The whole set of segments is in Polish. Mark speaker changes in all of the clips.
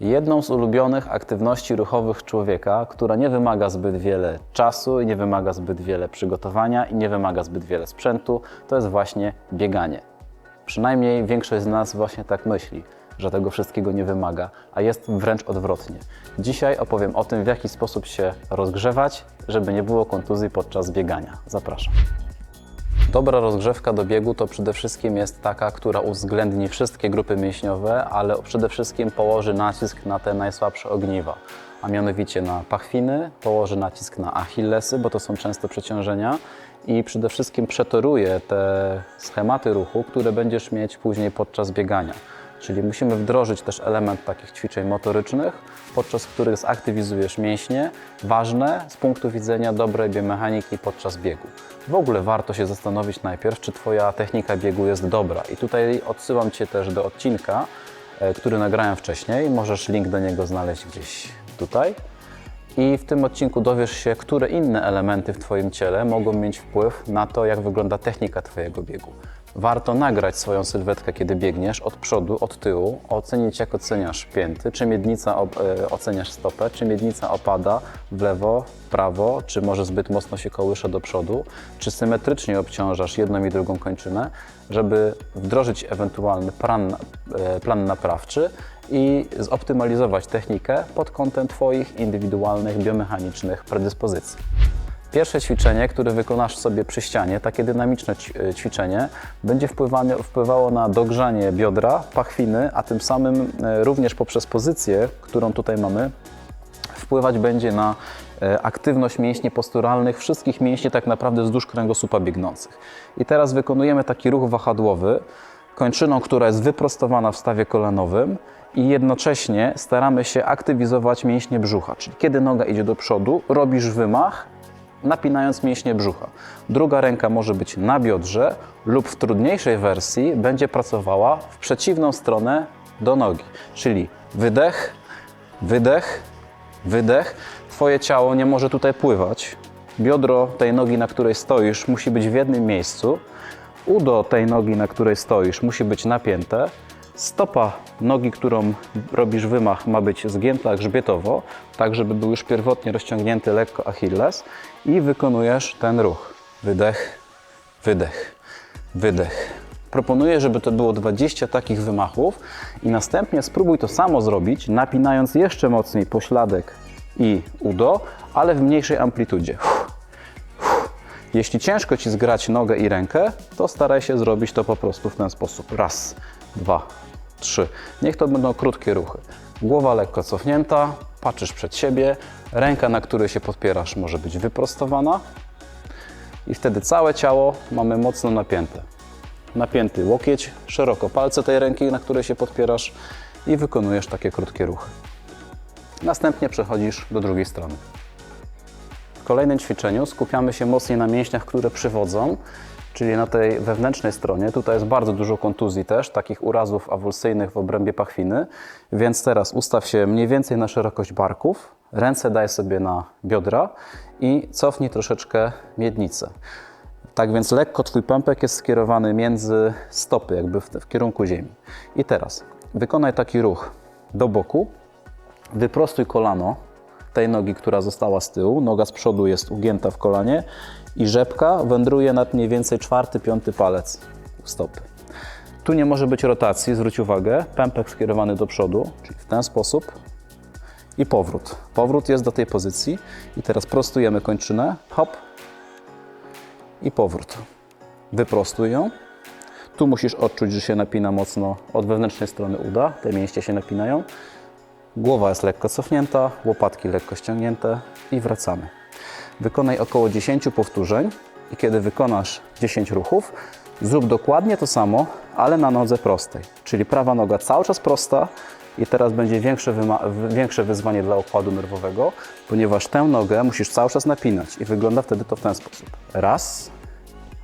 Speaker 1: Jedną z ulubionych aktywności ruchowych człowieka, która nie wymaga zbyt wiele czasu nie wymaga zbyt wiele przygotowania i nie wymaga zbyt wiele sprzętu, to jest właśnie bieganie. Przynajmniej większość z nas właśnie tak myśli, że tego wszystkiego nie wymaga, a jest wręcz odwrotnie. Dzisiaj opowiem o tym, w jaki sposób się rozgrzewać, żeby nie było kontuzji podczas biegania. Zapraszam. Dobra rozgrzewka do biegu to przede wszystkim jest taka, która uwzględni wszystkie grupy mięśniowe, ale przede wszystkim położy nacisk na te najsłabsze ogniwa, a mianowicie na pachwiny, położy nacisk na achillesy, bo to są często przeciążenia i przede wszystkim przetoruje te schematy ruchu, które będziesz mieć później podczas biegania. Czyli musimy wdrożyć też element takich ćwiczeń motorycznych, podczas których zaktywizujesz mięśnie, ważne z punktu widzenia dobrej biomechaniki podczas biegu. W ogóle warto się zastanowić najpierw, czy Twoja technika biegu jest dobra. I tutaj odsyłam Cię też do odcinka, e, który nagrałem wcześniej. Możesz link do niego znaleźć gdzieś tutaj. I w tym odcinku dowiesz się, które inne elementy w Twoim ciele mogą mieć wpływ na to, jak wygląda technika Twojego biegu. Warto nagrać swoją sylwetkę, kiedy biegniesz od przodu, od tyłu, ocenić jak oceniasz pięty, czy miednica e, oceniasz stopę, czy miednica opada w lewo, w prawo, czy może zbyt mocno się kołysze do przodu, czy symetrycznie obciążasz jedną i drugą kończynę, żeby wdrożyć ewentualny plan, e, plan naprawczy i zoptymalizować technikę pod kątem Twoich indywidualnych biomechanicznych predyspozycji. Pierwsze ćwiczenie, które wykonasz sobie przy ścianie, takie dynamiczne ć- ćwiczenie, będzie wpływało na dogrzanie biodra, pachwiny, a tym samym e, również poprzez pozycję, którą tutaj mamy, wpływać będzie na e, aktywność mięśni posturalnych, wszystkich mięśni tak naprawdę wzdłuż kręgosłupa biegnących. I teraz wykonujemy taki ruch wahadłowy, kończyną, która jest wyprostowana w stawie kolanowym i jednocześnie staramy się aktywizować mięśnie brzucha, czyli kiedy noga idzie do przodu, robisz wymach, napinając mięśnie brzucha. Druga ręka może być na biodrze lub w trudniejszej wersji będzie pracowała w przeciwną stronę do nogi, czyli wydech, wydech, wydech. Twoje ciało nie może tutaj pływać. Biodro tej nogi, na której stoisz, musi być w jednym miejscu. Udo tej nogi, na której stoisz, musi być napięte. Stopa nogi, którą robisz wymach, ma być zgięta grzbietowo, tak żeby był już pierwotnie rozciągnięty lekko achilles i wykonujesz ten ruch. Wydech, wydech, wydech. Proponuję, żeby to było 20 takich wymachów i następnie spróbuj to samo zrobić, napinając jeszcze mocniej pośladek i udo, ale w mniejszej amplitudzie. Jeśli ciężko Ci zgrać nogę i rękę, to staraj się zrobić to po prostu w ten sposób. Raz, dwa, trzy. Niech to będą krótkie ruchy. Głowa lekko cofnięta, patrzysz przed siebie, ręka, na której się podpierasz, może być wyprostowana i wtedy całe ciało mamy mocno napięte. Napięty łokieć, szeroko palce tej ręki, na której się podpierasz i wykonujesz takie krótkie ruchy. Następnie przechodzisz do drugiej strony. W kolejnym ćwiczeniu skupiamy się mocniej na mięśniach, które przywodzą, czyli na tej wewnętrznej stronie. Tutaj jest bardzo dużo kontuzji też, takich urazów awulsyjnych w obrębie pachwiny, więc teraz ustaw się mniej więcej na szerokość barków, ręce daj sobie na biodra i cofnij troszeczkę miednicę. Tak więc lekko Twój pępek jest skierowany między stopy, jakby w, w kierunku ziemi. I teraz wykonaj taki ruch do boku, wyprostuj kolano tej nogi, która została z tyłu. Noga z przodu jest ugięta w kolanie i rzepka wędruje nad mniej więcej czwarty, piąty palec stopy. Tu nie może być rotacji, zwróć uwagę. Pępek skierowany do przodu, czyli w ten sposób i powrót. Powrót jest do tej pozycji i teraz prostujemy kończynę. Hop i powrót. Wyprostuj ją. Tu musisz odczuć, że się napina mocno od wewnętrznej strony uda. Te mięśnie się napinają. Głowa jest lekko cofnięta, łopatki lekko ściągnięte i wracamy. Wykonaj około 10 powtórzeń i kiedy wykonasz 10 ruchów, zrób dokładnie to samo, ale na nodze prostej. Czyli prawa noga cały czas prosta i teraz będzie większe, większe wyzwanie dla układu nerwowego, ponieważ tę nogę musisz cały czas napinać i wygląda wtedy to w ten sposób. Raz,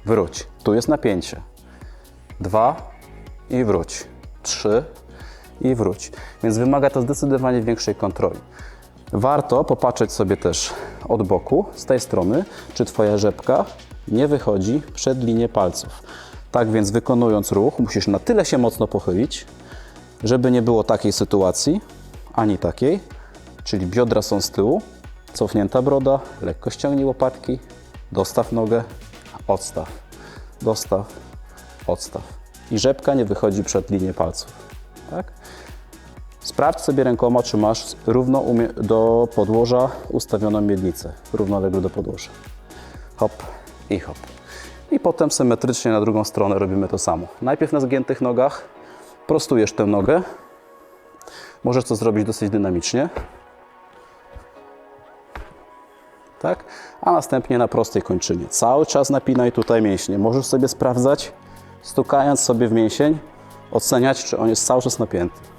Speaker 1: wróć. Tu jest napięcie. Dwa i wróć. Trzy i wróć. Więc wymaga to zdecydowanie większej kontroli. Warto popatrzeć sobie też od boku, z tej strony, czy Twoja rzepka nie wychodzi przed linię palców. Tak więc wykonując ruch, musisz na tyle się mocno pochylić, żeby nie było takiej sytuacji, ani takiej. Czyli biodra są z tyłu, cofnięta broda, lekko ściągnij łopatki, dostaw nogę, odstaw, dostaw, odstaw. I rzepka nie wychodzi przed linię palców. Tak? Sprawdź sobie rękoma, czy masz równo do podłoża ustawioną miednicę, równolegle do podłoża. Hop i hop. I potem symetrycznie na drugą stronę robimy to samo. Najpierw na zgiętych nogach prostujesz tę nogę. Możesz to zrobić dosyć dynamicznie. Tak? A następnie na prostej kończynie. Cały czas napinaj tutaj mięśnie. Możesz sobie sprawdzać, stukając sobie w mięsień, oceniać, czy on jest cały czas napięty.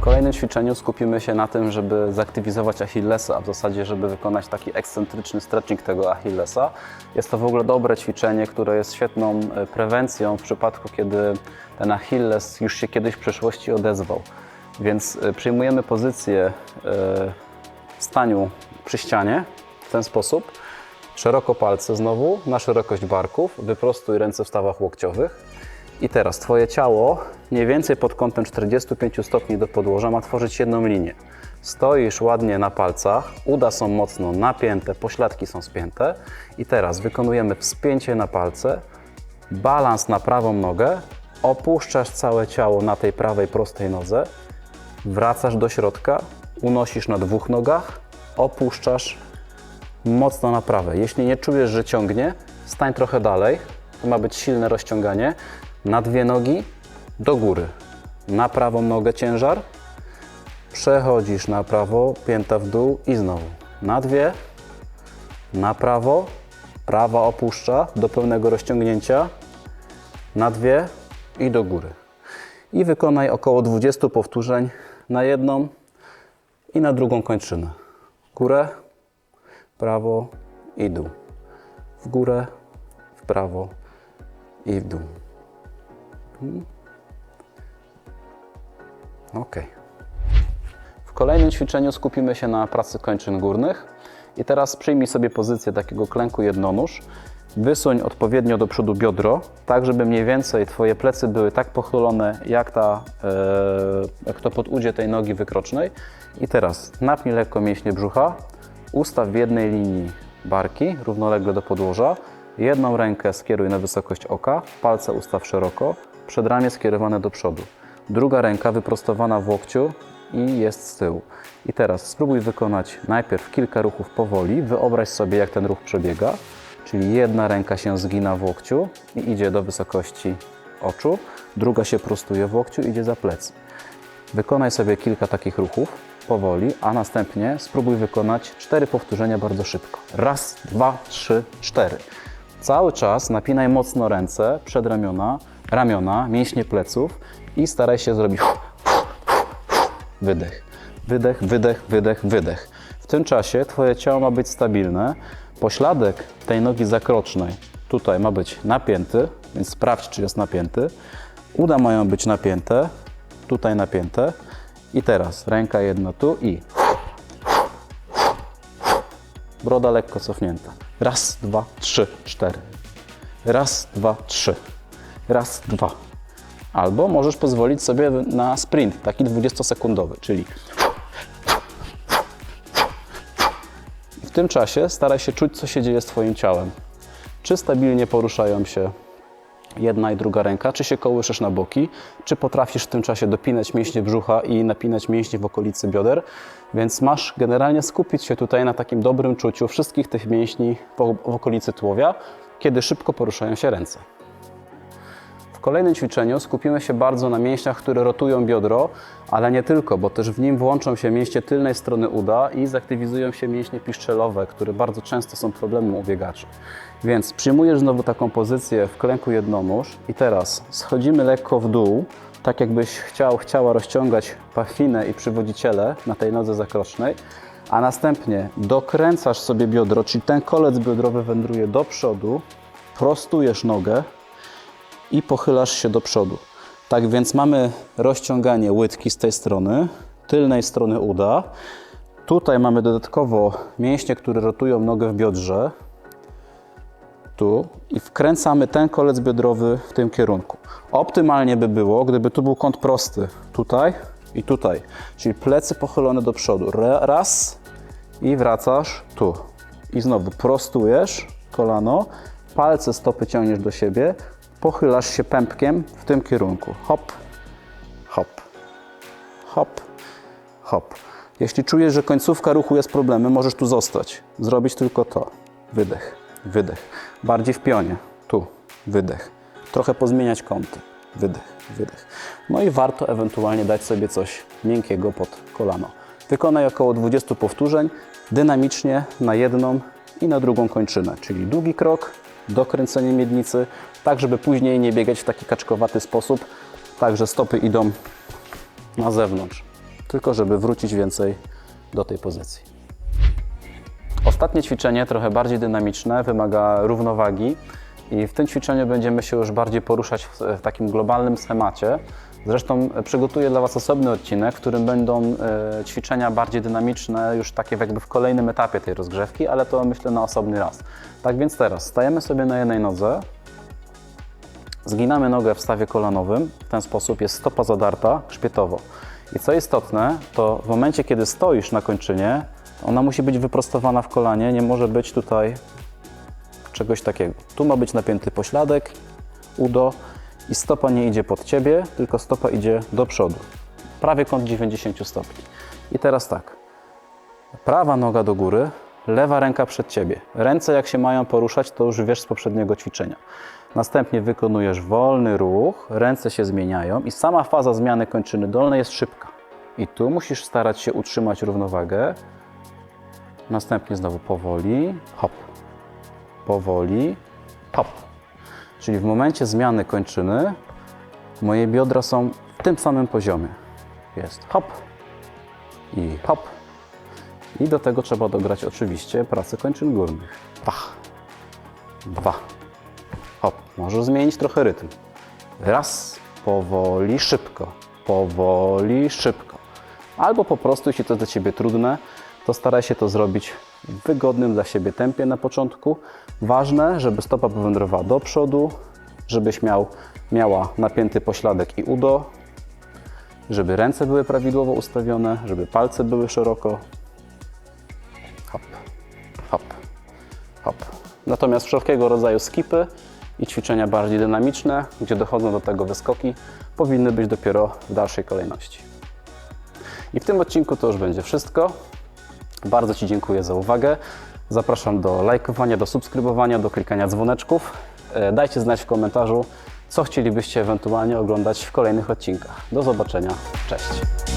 Speaker 1: W kolejnym ćwiczeniu skupimy się na tym, żeby zaktywizować Achillesa, a w zasadzie, żeby wykonać taki ekscentryczny stretching tego Achillesa. Jest to w ogóle dobre ćwiczenie, które jest świetną e, prewencją w przypadku, kiedy ten Achilles już się kiedyś w przeszłości odezwał. Więc e, przyjmujemy pozycję e, w staniu przy ścianie w ten sposób. Szeroko palce znowu, na szerokość barków, wyprostuj ręce w stawach łokciowych. I teraz Twoje ciało mniej więcej pod kątem 45 stopni do podłoża ma tworzyć jedną linię. Stoisz ładnie na palcach, uda są mocno napięte, pośladki są spięte. I teraz wykonujemy wspięcie na palce, balans na prawą nogę, opuszczasz całe ciało na tej prawej prostej nodze, wracasz do środka, unosisz na dwóch nogach, opuszczasz mocno na prawe. Jeśli nie czujesz, że ciągnie, stań trochę dalej. To ma być silne rozciąganie. Na dwie nogi, do góry. Na prawą nogę ciężar. Przechodzisz na prawo, pięta w dół i znowu. Na dwie, na prawo, prawa opuszcza do pełnego rozciągnięcia. Na dwie i do góry. I wykonaj około 20 powtórzeń na jedną i na drugą kończynę. Górę, prawo i dół. W górę, w prawo i w dół. Ok. W kolejnym ćwiczeniu skupimy się na pracy kończyn górnych. I teraz przyjmij sobie pozycję takiego klęku jednonóż. Wysuń odpowiednio do przodu biodro, tak żeby mniej więcej Twoje plecy były tak pochylone, jak, ta, e, jak to podudzie tej nogi wykrocznej. I teraz napnij lekko mięśnie brzucha, ustaw w jednej linii barki, równolegle do podłoża. Jedną rękę skieruj na wysokość oka, palce ustaw szeroko, przedramię skierowane do przodu. Druga ręka wyprostowana w łokciu i jest z tyłu. I teraz spróbuj wykonać najpierw kilka ruchów powoli. Wyobraź sobie, jak ten ruch przebiega. Czyli jedna ręka się zgina w łokciu i idzie do wysokości oczu, druga się prostuje w łokciu i idzie za plecy. Wykonaj sobie kilka takich ruchów powoli, a następnie spróbuj wykonać cztery powtórzenia bardzo szybko. Raz, dwa, trzy, cztery. Cały czas napinaj mocno ręce, przedramiona, ramiona, mięśnie pleców i staraj się zrobić wydech, wydech, wydech, wydech, wydech. W tym czasie Twoje ciało ma być stabilne. Pośladek tej nogi zakrocznej tutaj ma być napięty, więc sprawdź, czy jest napięty. Uda mają być napięte, tutaj napięte. I teraz ręka jedna tu i broda lekko cofnięta. Raz, dwa, trzy, cztery. Raz, dwa, trzy. Raz, dwa. Albo możesz pozwolić sobie na sprint, taki 20-sekundowy, czyli w tym czasie staraj się czuć, co się dzieje z Twoim ciałem. Czy stabilnie poruszają się jedna i druga ręka, czy się kołyszysz na boki, czy potrafisz w tym czasie dopinać mięśnie brzucha i napinać mięśnie w okolicy bioder, więc masz generalnie skupić się tutaj na takim dobrym czuciu wszystkich tych mięśni w okolicy tułowia, kiedy szybko poruszają się ręce. W kolejnym ćwiczeniu skupimy się bardzo na mięśniach, które rotują biodro, ale nie tylko, bo też w nim włączą się mięśnie tylnej strony uda i zaktywizują się mięśnie piszczelowe, które bardzo często są problemem u biegaczy. Więc przyjmujesz znowu taką pozycję w klęku jednonóż i teraz schodzimy lekko w dół, tak jakbyś chciał, chciała rozciągać pachwinę i przywodziciele na tej nodze zakrocznej, a następnie dokręcasz sobie biodro, czyli ten kolec biodrowy wędruje do przodu, prostujesz nogę, i pochylasz się do przodu. Tak więc mamy rozciąganie łydki z tej strony, tylnej strony uda. Tutaj mamy dodatkowo mięśnie, które rotują nogę w biodrze. tu i wkręcamy ten kolec biodrowy w tym kierunku. Optymalnie by było, gdyby tu był kąt prosty, tutaj i tutaj, czyli plecy pochylone do przodu. Ra- Raz i wracasz tu. I znowu prostujesz kolano, palce stopy ciągniesz do siebie, pochylasz się pępkiem w tym kierunku. Hop, hop, hop, hop. Jeśli czujesz, że końcówka ruchu jest problemem, możesz tu zostać. Zrobić tylko to. Wydech, wydech. Bardziej w pionie. Tu, wydech. Trochę pozmieniać kąty. Wydech, wydech. No i warto ewentualnie dać sobie coś miękkiego pod kolano. Wykonaj około 20 powtórzeń dynamicznie na jedną i na drugą kończynę, czyli długi krok, dokręcenie miednicy, tak żeby później nie biegać w taki kaczkowaty sposób, tak że stopy idą na zewnątrz, tylko żeby wrócić więcej do tej pozycji. Ostatnie ćwiczenie, trochę bardziej dynamiczne, wymaga równowagi i w tym ćwiczeniu będziemy się już bardziej poruszać w, takim globalnym schemacie. Zresztą e, przygotuję dla Was osobny odcinek, w którym będą e, ćwiczenia bardziej dynamiczne, już takie jakby w kolejnym etapie tej rozgrzewki, ale to myślę na osobny raz. Tak więc teraz stajemy sobie na jednej nodze, Zginamy nogę w stawie kolanowym, w ten sposób jest stopa zadarta grzbietowo. I co istotne, to w momencie, kiedy stoisz na kończynie, ona musi być wyprostowana w kolanie, nie może być tutaj czegoś takiego. Tu ma być napięty pośladek, udo i stopa nie idzie pod ciebie, tylko stopa idzie do przodu. Prawie kąt 90 stopni. I teraz tak. Prawa noga do góry, lewa ręka przed ciebie. Ręce jak się mają poruszać, to już wiesz z poprzedniego ćwiczenia. Następnie wykonujesz wolny ruch, ręce się zmieniają i sama faza zmiany kończyny dolnej jest szybka. I tu musisz starać się utrzymać równowagę. Następnie znowu powoli, hop, powoli, hop. Czyli w momencie zmiany kończyny moje biodra są w tym samym poziomie. Jest hop i hop. I do tego trzeba dograć oczywiście pracę kończyn górnych. Pach, dwa, hop. Możesz zmienić trochę rytm. Raz, powoli, szybko, powoli, szybko. Albo po prostu, jeśli to jest dla Ciebie trudne, to staraj się to zrobić w wygodnym dla siebie tempie na początku. Ważne, żeby stopa powędrowała do przodu, żebyś miał, miała napięty pośladek i udo, żeby ręce były prawidłowo ustawione, żeby palce były szeroko. Hop, hop, hop. Natomiast wszelkiego rodzaju skipy i ćwiczenia bardziej dynamiczne, gdzie dochodzą do tego wyskoki, powinny być dopiero w dalszej kolejności. I w tym odcinku to już będzie wszystko. Bardzo Ci dziękuję za uwagę. Zapraszam do lajkowania, do subskrybowania, do klikania dzwoneczków. E, Dajcie znać w komentarzu, co chcielibyście ewentualnie oglądać w kolejnych odcinkach. Do zobaczenia. Cześć.